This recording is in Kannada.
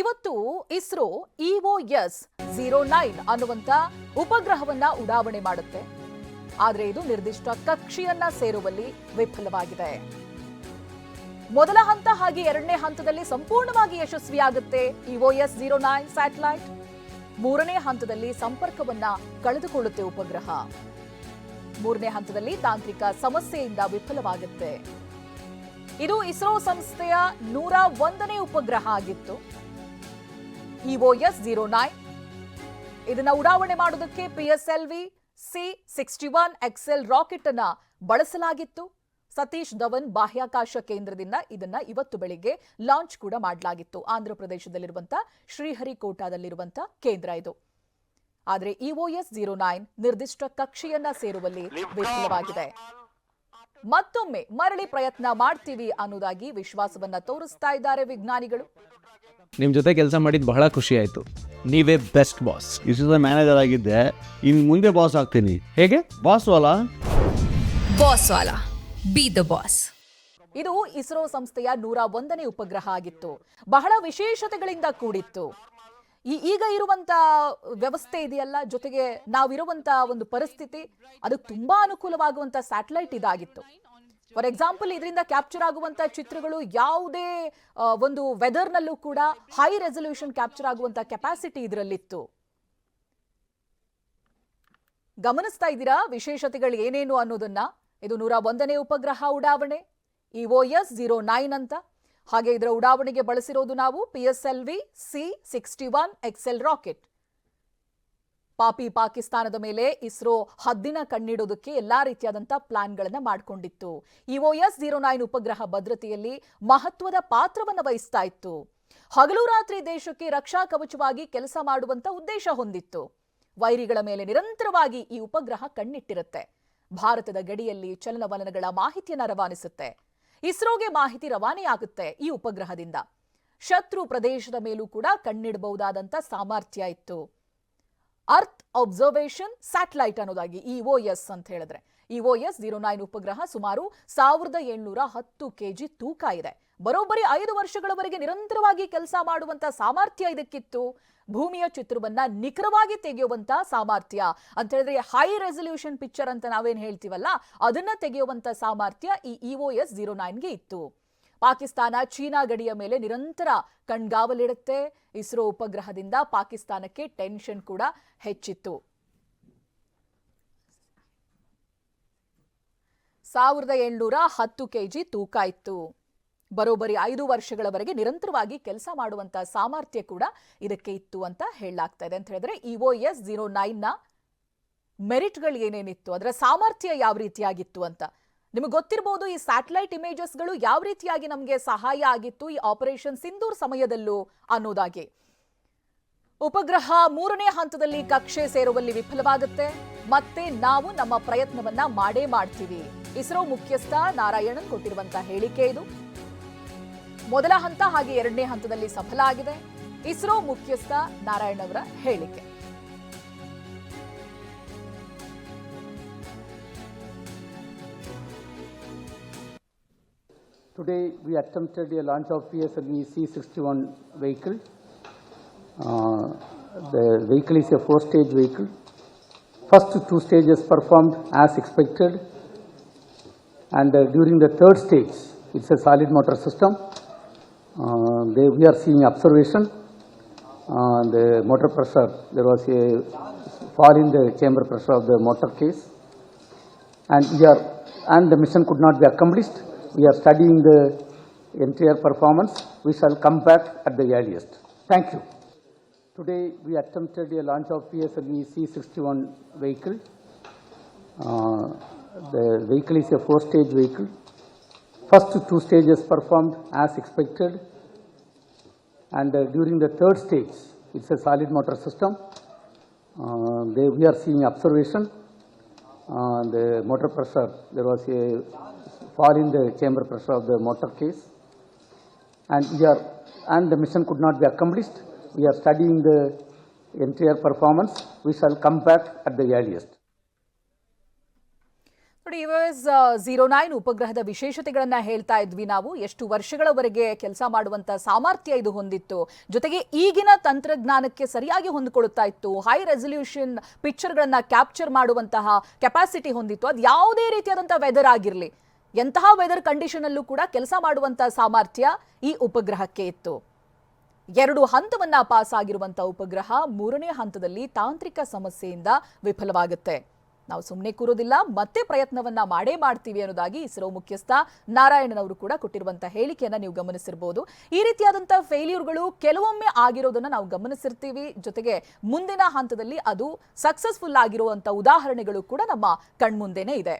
ಇವತ್ತು ISRO EO S zero nine ಅನ್ನುವಂತ ಉಪಗ್ರಹವನ್ನ ಉಡಾವಣೆ ಮಾಡುತ್ತೆ. ಆದರೆ ಇದು ನಿರ್ದಿಷ್ಟ ಕಕ್ಷೆಯನ್ನ ಸೇರುವಲ್ಲಿ ವಿಫಲವಾಗಿದೆ. ಮೊದಲ ಹಂತ ಹಾಗೆ ಎರಡನೇ ಹಂತದಲ್ಲಿ ಸಂಪೂರ್ಣವಾಗಿ ಯಶಸ್ವಿಯಾಗುತ್ತೆ ಇಒಎಸ್ ಜೀರೋ ನೈನ್ ಸ್ಯಾಟಲೈಟ್. ಮೂರನೇ ಹಂತದಲ್ಲಿ ಸಂಪರ್ಕವನ್ನ ಕಳೆದುಕೊಳ್ಳುತ್ತೆ ಉಪಗ್ರಹ. ಮೂರನೇ ಹಂತದಲ್ಲಿ ತಾಂತ್ರಿಕ ಸಮಸ್ಯೆಯಿಂದ ವಿಫಲವಾಗುತ್ತೆ. ಇದು ಇಸ್ರೋ ಸಂಸ್ಥೆಯ ನೂರ ಒಂದನೇ ಉಪಗ್ರಹ ಆಗಿತ್ತು. ಇಒಎಸ್ ಜೀರೋ ನೈನ್ ಇದನ್ನ ಉಡಾವಣೆ ಮಾಡೋದಕ್ಕೆ PSLV C sixty one XL rocket ಅನ್ನ ಬಳಸಲಾಗಿತ್ತು. ಸತೀಶ್ ಧವನ್ ಬಾಹ್ಯಾಕಾಶ ಕೇಂದ್ರದಿಂದ ಇದನ್ನ ಇವತ್ತು ಬೆಳಿಗ್ಗೆ ಲಾಂಚ್ ಕೂಡ ಮಾಡಲಾಗಿತ್ತು. ಆಂಧ್ರ ಶ್ರೀಹರಿಕೋಟಾದಲ್ಲಿರುವಂತಹ ಶ್ರೀಹರಿಕೋಟಾದಲ್ಲಿರುವಂತ ಕೇಂದ್ರ ಇದು. ಆದರೆ ಇಒಎಸ್ ಜೀರೋ ನೈನ್ ನಿರ್ದಿಷ್ಟ ಕಕ್ಷೆಯನ್ನ ಸೇರುವಲ್ಲಿ ವಿಫಲವಾಗಿದೆ. ಮತ್ತೊಮ್ಮೆ ಮರಳಿ ಪ್ರಯತ್ನ ಮಾಡ್ತೀವಿ ಅನ್ನೋದಾಗಿ ವಿಶ್ವಾಸವನ್ನ ತೋರಿಸ್ತಾ ಇದ್ದಾರೆ ವಿಜ್ಞಾನಿಗಳು. ನಿಮ್ಮ ಜೊತೆ ಕೆಲಸ ಮಾಡಿದ್ದು ಬಹಳ ಖುಷಿ ಆಯಿತು. ನೀವೇ best boss is is manager ಆಗಿದ್ದೆ. ಇನ್ನು ಮುಂದೆ ಬಾಸ್ ಆಗ್ತೀನಿ. ಹೇಗೆ? ಬಾಸ್ ಅಲ್ಲ ಬಾಸ್ ವಾಲಾ. ಬಿ ದ ಬಾಸ್ ಇದು ಇಸ್ರೋ ಸಂಸ್ಥೆಯ ನೂರ ಒಂದನೇ ಉಪಗ್ರಹ ಆಗಿತ್ತು. ಬಹಳ ವಿಶೇಷತೆಗಳಿಂದ ಕೂಡಿತ್ತು. ಈ ಈಗ ಇರುವಂತ ವ್ಯವಸ್ಥೆ ಇದೆಯಲ್ಲ ಜೊತೆಗೆ ನಾವಿರುವಂತ ಒಂದು ಪರಿಸ್ಥಿತಿ ಅದಕ್ಕೆ ತುಂಬಾ ಅನುಕೂಲವಾಗುವಂತ ಸ್ಯಾಟಲೈಟ್ ಇದಾಗಿತ್ತು. ಫಾರ್ ಎಕ್ಸಾಂಪಲ್ ಇದರಿಂದ ಕ್ಯಾಪ್ಚರ್ ಆಗುವಂತ ಚಿತ್ರಗಳು ಯಾವುದೇ ಒಂದು ವೆದರ್ನಲ್ಲೂ ಕೂಡ ಹೈ ರೆಸಲ್ಯೂಷನ್ ಕ್ಯಾಪ್ಚರ್ ಆಗುವಂತ ಕೆಪಾಸಿಟಿ ಇದರಲ್ಲಿತ್ತು. ಗಮನಿಸ್ತಾ ಇದ್ದೀರಾ ವಿಶೇಷತೆಗಳು ಏನೇನು ಅನ್ನೋದನ್ನ? ಇದು ನೂರ ಒಂದನೇ ಉಪಗ್ರಹ ಉಡಾವಣೆ ಇಒಎಸ್ ಜೀರೋ ನೈನ್ ಅಂತ. ಹಾಗೆ ಇದರ ಉಡಾವಣೆಗೆ ಬಳಸಿರೋದು ನಾವು P S L V C sixty one XL rocket ಪಾಪಿ ಪಾಕಿಸ್ತಾನದ ಮೇಲೆ ಇಸ್ರೋ ಹದ್ದಿನ ಕಣ್ಣಿಡೋದಕ್ಕೆ ಎಲ್ಲಾ ರೀತಿಯಾದಂಥ ಪ್ಲಾನ್ಗಳನ್ನು ಮಾಡಿಕೊಂಡಿತ್ತು. ಇಒಎಸ್ ಜೀರೋ ನೈನ್ ಉಪಗ್ರಹ ಭದ್ರತೆಯಲ್ಲಿ ಮಹತ್ವದ ಪಾತ್ರವನ್ನು ವಹಿಸ್ತಾ ಇತ್ತು. ಹಗಲು ರಾತ್ರಿ ದೇಶಕ್ಕೆ ರಕ್ಷಾ ಕವಚವಾಗಿ ಕೆಲಸ ಮಾಡುವಂತ ಉದ್ದೇಶ ಹೊಂದಿತ್ತು. ವೈರಿಗಳ ಮೇಲೆ ನಿರಂತರವಾಗಿ ಈ ಉಪಗ್ರಹ ಕಣ್ಣಿಟ್ಟಿರುತ್ತೆ. ಭಾರತದ ಗಡಿಯಲ್ಲಿ ಚಲನವಲನಗಳ ಮಾಹಿತಿಯನ್ನು ರವಾನಿಸುತ್ತೆ. ಇಸ್ರೋಗೆ ಮಾಹಿತಿ ರವಾನೆಯಾಗುತ್ತೆ ಈ ಉಪಗ್ರಹದಿಂದ. ಶತ್ರು ಪ್ರದೇಶದ ಮೇಲೂ ಕೂಡ ಕಣ್ಣಿಡಬಹುದಾದಂತ ಸಾಮರ್ಥ್ಯ ಇತ್ತು. ಅರ್ತ್ ಅಬ್ಸರ್ವೇಷನ್ ಸ್ಯಾಟಲೈಟ್ ಅನ್ನೋದಾಗಿ ಇಒಎಸ್ ಅಂತ ಹೇಳಿದ್ರೆ. ಇಒಎಸ್ ಜೀರೋ ನೈನ್ ಉಪಗ್ರಹ ಸುಮಾರು ಸಾವಿರದ ಎಂಟುನೂರ ಹತ್ತು ಕೆಜಿ ತೂಕ ಇದೆ. ಬರೋಬ್ಬರಿ ಐದು ವರ್ಷಗಳವರೆಗೆ ನಿರಂತರವಾಗಿ ಕೆಲಸ ಮಾಡುವಂತ ಸಾಮರ್ಥ್ಯ ಇದಕ್ಕಿತ್ತು. ಭೂಮಿಯ ಚಿತ್ರವನ್ನ ನಿಖರವಾಗಿ ತೆಗೆಯುವಂತ ಸಾಮರ್ಥ್ಯ. ಅಂತ ಹೇಳಿದ್ರೆ ಹೈ ರೆಸಲ್ಯೂಷನ್ ಪಿಕ್ಚರ್ ಅಂತ ನಾವೇನ್ ಹೇಳ್ತೀವಲ್ಲ, ಅದನ್ನ ತೆಗೆಯುವಂತ ಸಾಮರ್ಥ್ಯ ಈ ಇಒಎಸ್ ಜೀರೋ ನೈನ್ಗೆ ಇತ್ತು. ಪಾಕಿಸ್ತಾನ ಚೀನಾ ಗಡಿಯ ಮೇಲೆ ನಿರಂತರ ಕಣ್ಗಾವಲಿಡುತ್ತೆ. ಇಸ್ರೋ ಉಪಗ್ರಹದಿಂದ ಪಾಕಿಸ್ತಾನಕ್ಕೆ ಟೆನ್ಷನ್ ಕೂಡ ಹೆಚ್ಚಿತ್ತು. ಸಾವಿರದ ಏಳ್ನೂರ ಹತ್ತು ಕೆಜಿ ತೂಕ ಇತ್ತು. ಬರೋಬ್ಬರಿ ಐದು ವರ್ಷಗಳವರೆಗೆ ನಿರಂತರವಾಗಿ ಕೆಲಸ ಮಾಡುವಂತ ಸಾಮರ್ಥ್ಯ ಕೂಡ ಇದಕ್ಕೆ ಇತ್ತು ಅಂತ ಹೇಳಲಾಗ್ತಾ ಇದೆ ಅಂತ ಹೇಳಿದ್ರೆ ಇಒಎಸ್ ಜೀರೋ ನೈನ್ನ ಮೆರಿಟ್ಗಳು ಏನೇನಿತ್ತು, ಅದರ ಸಾಮರ್ಥ್ಯ ಯಾವ ರೀತಿಯಾಗಿತ್ತು ಅಂತ ನಿಮಗೆ ಗೊತ್ತಿರಬಹುದು ಈ ಸ್ಯಾಟಲೈಟ್ ಇಮೇಜಸ್ಗಳು ಯಾವ ರೀತಿಯಾಗಿ ನಮಗೆ ಸಹಾಯ ಆಗಿತ್ತು ಈ ಆಪರೇಷನ್ ಸಿಂಧೂರ್ ಸಮಯದಲ್ಲೂ ಅನ್ನೋದಾಗಿ. ಉಪಗ್ರಹ ಮೂರನೇ ಹಂತದಲ್ಲಿ ಕಕ್ಷೆ ಸೇರುವಲ್ಲಿ ವಿಫಲವಾಗುತ್ತೆ. ಮತ್ತೆ ನಾವು ನಮ್ಮ ಪ್ರಯತ್ನವನ್ನ ಮಾಡೇ ಮಾಡ್ತೀವಿ. ಇಸ್ರೋ ಮುಖ್ಯಸ್ಥ ನಾರಾಯಣನ್ ಕೊಟ್ಟಿರುವಂತ ಹೇಳಿಕೆ ಇದು. ಮೊದಲ ಹಂತ ಹಾಗೆ ಎರಡನೇ ಹಂತದಲ್ಲಿ ಸಫಲ ಆಗಿದೆ. ಇಸ್ರೋ ಮುಖ್ಯಸ್ಥ ನಾರಾಯಣ್ ಅವರ ಹೇಳಿಕೆ. Today, we attempted a launch of PSLV C-61 vehicle. Uh, The vehicle is a four-stage vehicle. First two stages performed as expected, and uh, during the third stage, it's a solid motor system. Uh, They, we are seeing observation. Uh, The motor pressure, there was a fall in the chamber pressure of the motor case and we are, and the mission could not be accomplished. We are studying the entire performance. We shall come back at the earliest. Thank you. Today, we attempted a launch of PSLV C-61 vehicle. Uh, The vehicle is a four-stage vehicle. First two stages performed as expected, and uh, during the third stage, it's a solid motor system. Uh, They, we are seeing observation. Uh, the motor pressure, there was a fall in the chamber pressure of the motor case. And we are, and the mission could not be accomplished. We are studying the entire performance. We shall come back at the earliest. ನೋಡಿ ಯುಎಸ್ ಝೀರೋ ನೈನ್ ಉಪಗ್ರಹದ ವಿಶೇಷತೆಗಳನ್ನು ಹೇಳ್ತಾ ಇದ್ವಿ ನಾವು ಎಷ್ಟು ವರ್ಷಗಳವರೆಗೆ ಕೆಲಸ ಮಾಡುವಂತ ಸಾಮರ್ಥ್ಯ ಇದು ಹೊಂದಿತ್ತು ಜೊತೆಗೆ ಈಗಿನ ತಂತ್ರಜ್ಞಾನಕ್ಕೆ ಸರಿಯಾಗಿ ಹೊಂದಿಕೊಳ್ಳುತ್ತಾ ಇತ್ತು ಹೈ ರೆಸಲ್ಯೂಷನ್ ಪಿಕ್ಚರ್ಗಳನ್ನ ಕ್ಯಾಪ್ಚರ್ ಮಾಡುವಂತಹ ಕೆಪಾಸಿಟಿ ಹೊಂದಿತ್ತು ಅದು ಯಾವುದೇ ರೀತಿಯಾದಂತಹ ವೆದರ್ ಆಗಿರಲಿ ಎಂತಹ ವೆದರ್ ಕಂಡೀಷನಲ್ಲೂ ಕೂಡ ಕೆಲಸ ಮಾಡುವಂಥ ಸಾಮರ್ಥ್ಯ ಈ ಉಪಗ್ರಹಕ್ಕೆ ಇತ್ತು. ಎರಡು ಹಂತವನ್ನ ಪಾಸ್ ಆಗಿರುವಂತಹ ಉಪಗ್ರಹ ಮೂರನೇ ಹಂತದಲ್ಲಿ ತಾಂತ್ರಿಕ ಸಮಸ್ಯೆಯಿಂದ ವಿಫಲವಾಗುತ್ತೆ. ನಾವು ಸುಮ್ಮನೆ ಕೂರೋದಿಲ್ಲ, ಮತ್ತೆ ಪ್ರಯತ್ನವನ್ನ ಮಾಡೇ ಮಾಡ್ತೀವಿ ಅನ್ನೋದಾಗಿ ಇಸ್ರೋ ಮುಖ್ಯಸ್ಥ ನಾರಾಯಣನ್ ಅವರು ಕೂಡ ಕೊಟ್ಟಿರುವಂತಹ ಹೇಳಿಕೆಯನ್ನ ನೀವು ಗಮನಿಸಿರ್ಬೋದು. ಈ ರೀತಿಯಾದಂತಹ ಫೇಲ್ಯೂರ್ಗಳು ಕೆಲವೊಮ್ಮೆ ಆಗಿರೋದನ್ನ ನಾವು ಗಮನಿಸಿರ್ತೀವಿ. ಜೊತೆಗೆ ಮುಂದಿನ ಹಂತದಲ್ಲಿ ಅದು ಸಕ್ಸಸ್ಫುಲ್ ಆಗಿರುವಂತಹ ಉದಾಹರಣೆಗಳು ಕೂಡ ನಮ್ಮ ಕಣ್ಮುಂದೆನೇ ಇದೆ.